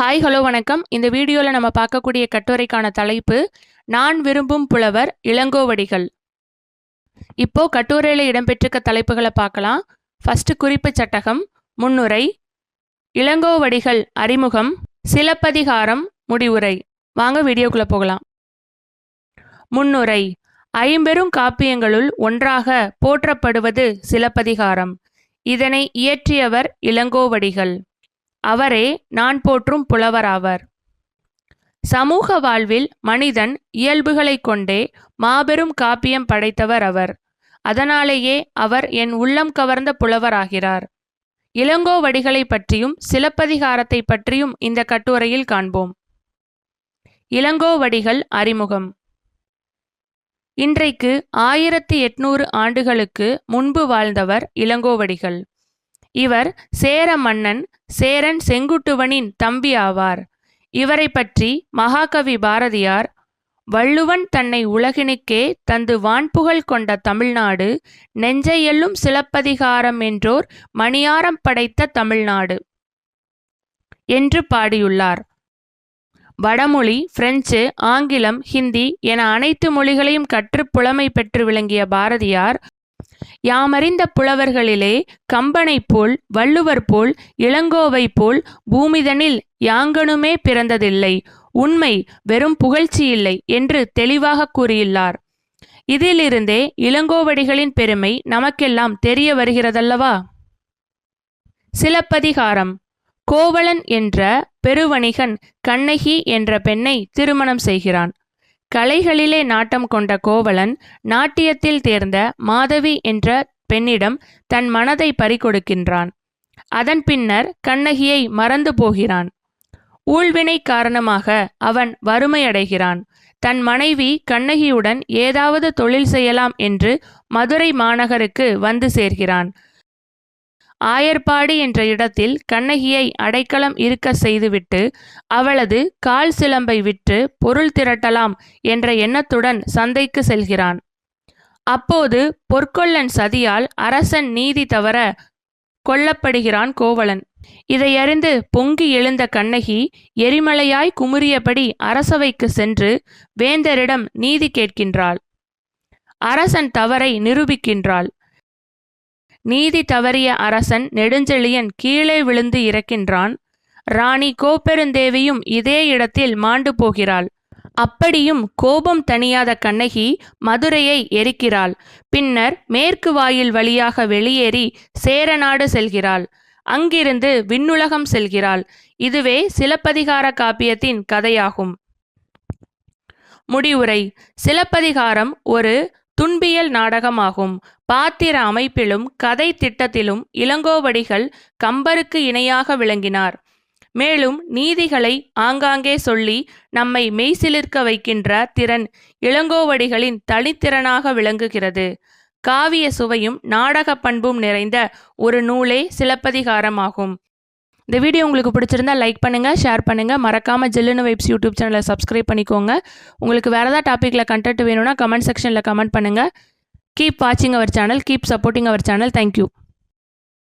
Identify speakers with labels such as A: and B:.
A: Hi hello வணக்கம். இந்த வீடியோவில் நம்ம பார்க்கக்கூடிய கட்டுரைக்கான தலைப்பு நான் விரும்பும் புலவர் இளங்கோவடிகள். இப்போ கட்டுரையில் இடம்பெற்றிருக்க தலைப்புகளை பார்க்கலாம். ஃபர்ஸ்ட் குறிப்பு சட்டகம் முன்னுரை இளங்கோவடிகள் அறிமுகம் சிலப்பதிகாரம் முடிவுரை. வாங்க வீடியோக்குள்ளே போகலாம். முன்னுரை ஐம்பெரும் காப்பியங்களுள் ஒன்றாக போற்றப்படுவது சிலப்பதிகாரம். இதனை இயற்றியவர் இளங்கோவடிகள். அவரே நான் போற்றும் புலவராவர். சமூக வாழ்வில் மனிதன் இயல்புகளைக் கொண்டே மாபெரும் காப்பியம் படைத்தவர் அவர். அதனாலேயே அவர் என் உள்ளம் கவர்ந்த புலவராகிறார். இளங்கோவடிகளை பற்றியும் சிலப்பதிகாரத்தை பற்றியும் இந்த கட்டுரையில் காண்போம். இளங்கோவடிகள் அறிமுகம். இன்றைக்கு ஆயிரத்தி எட்நூறு ஆண்டுகளுக்கு முன்பு வாழ்ந்தவர் இளங்கோவடிகள் இவர் சேர மன்னன் சேரன் செங்குட்டுவனின் தம்பி ஆவார். இவரை பற்றி மகாகவி பாரதியார் வள்ளுவன் தன்னை உலகினுக்கே தந்து வான்புகழ் கொண்ட தமிழ்நாடு நெஞ்சையெல்லும் சிலப்பதிகாரம் என்றோர் மணியாரம் படைத்த தமிழ்நாடு என்று பாடியுள்ளார். வடமொழி பிரெஞ்சு ஆங்கிலம் ஹிந்தி என அனைத்து மொழிகளையும் கற்று புலமை பெற்று விளங்கிய பாரதியார் யாமறிந்த புலவர்களிலே கம்பனைப் போல் வள்ளுவர் போல் இளங்கோவை போல் பூமிதனில் யாங்கனுமே பிறந்ததில்லை. உண்மை வெறும் புகழ்ச்சி இல்லை என்று தெளிவாக கூறியுள்ளார். இதிலிருந்தே இளங்கோவடிகளின் பெருமை நமக்கெல்லாம் தெரிய வருகிறதல்லவா? சிலப்பதிகாரம். கோவலன் என்ற பெருவணிகன் கண்ணகி என்ற பெண்ணை திருமணம் செய்கிறான். கலைகளிலே நாட்டம் கொண்ட கோவலன் நாட்டியத்தில் தேர்ந்த மாதவி என்ற பெண்ணிடம் தன் மனதை பறிகொடுக்கின்றான். அதன் பின்னர் கண்ணகியை மறந்து போகிறான். ஊழ்வினை காரணமாக அவன் வறுமையடைகிறான் தன் மனைவி கண்ணகியுடன் ஏதாவது தொழில் செய்யலாம் என்று மதுரை மாநகருக்கு வந்து சேர்கிறான். ஆயர்பாடி என்ற இடத்தில் கண்ணகியை அடைக்கலம் இருக்க செய்துவிட்டு அவளது கால் சிலம்பை விற்று பொருள் திரட்டலாம் என்ற எண்ணத்துடன் சந்தைக்கு செல்கிறான். அப்போது பொற்கொல்லன் சதியால் அரசன் நீதி தவற கொல்லப்படுகிறான் கோவலன். இதையறிந்து பொங்கி எழுந்த கண்ணகி எரிமலையாய் குமுறியபடி அரசவைக்கு சென்று வேந்தரிடம் நீதி கேட்கின்றாள். அரசன் தவறை நிரூபிக்கின்றாள். நீதி தவறிய அரசன் நெடுஞ்செழியன் கீழே விழுந்து இறக்கின்றான். ராணி கோப்பெருந்தேவியும் இதே இடத்தில் மாண்டு போகிறாள். அப்படியும் கோபம் தணியாத கண்ணகி மதுரையை எரிக்கிறாள். பின்னர் மேற்கு வாயில் வழியாக வெளியேறி சேரநாடு செல்கிறாள். அங்கிருந்து விண்ணுலகம் செல்கிறாள். இதுவே சிலப்பதிகார காப்பியத்தின் கதையாகும். முடிவுரை. சிலப்பதிகாரம் ஒரு துன்பியல் நாடகமாகும். பாத்திர அமைப்பிலும் கதை திட்டத்திலும் இளங்கோவடிகள் கம்பருக்கு இணையாக விளங்கினார். மேலும் நீதிகளை ஆங்காங்கே சொல்லி நம்மை மெய்சிலிர்க்க வைக்கின்ற திறன் இளங்கோவடிகளின் தனித்திறனாக விளங்குகிறது. காவிய சுவையும் நாடக பண்பும் நிறைந்த ஒரு நூலே சிலப்பதிகாரமாகும். இந்த வீடியோ உங்களுக்கு பிடிச்சிருந்தா லைக் பண்ணுங்கள் ஷேர் பண்ணுங்கள் மறக்காமல் ஜில்லுன்னு வைப்ஸ் யூடியூப் சேனலை சப்ஸ்கிரைப் பண்ணிக்கோங்க. உங்களுக்கு வேறு ஏதாவது டாப்பிக்கில் கண்டென்ட் வேணும்னா கமெண்ட் செக்ஷனில் கமெண்ட் பண்ணுங்கள் கீப் வாட்சிங் our channel keep supporting our channel thank you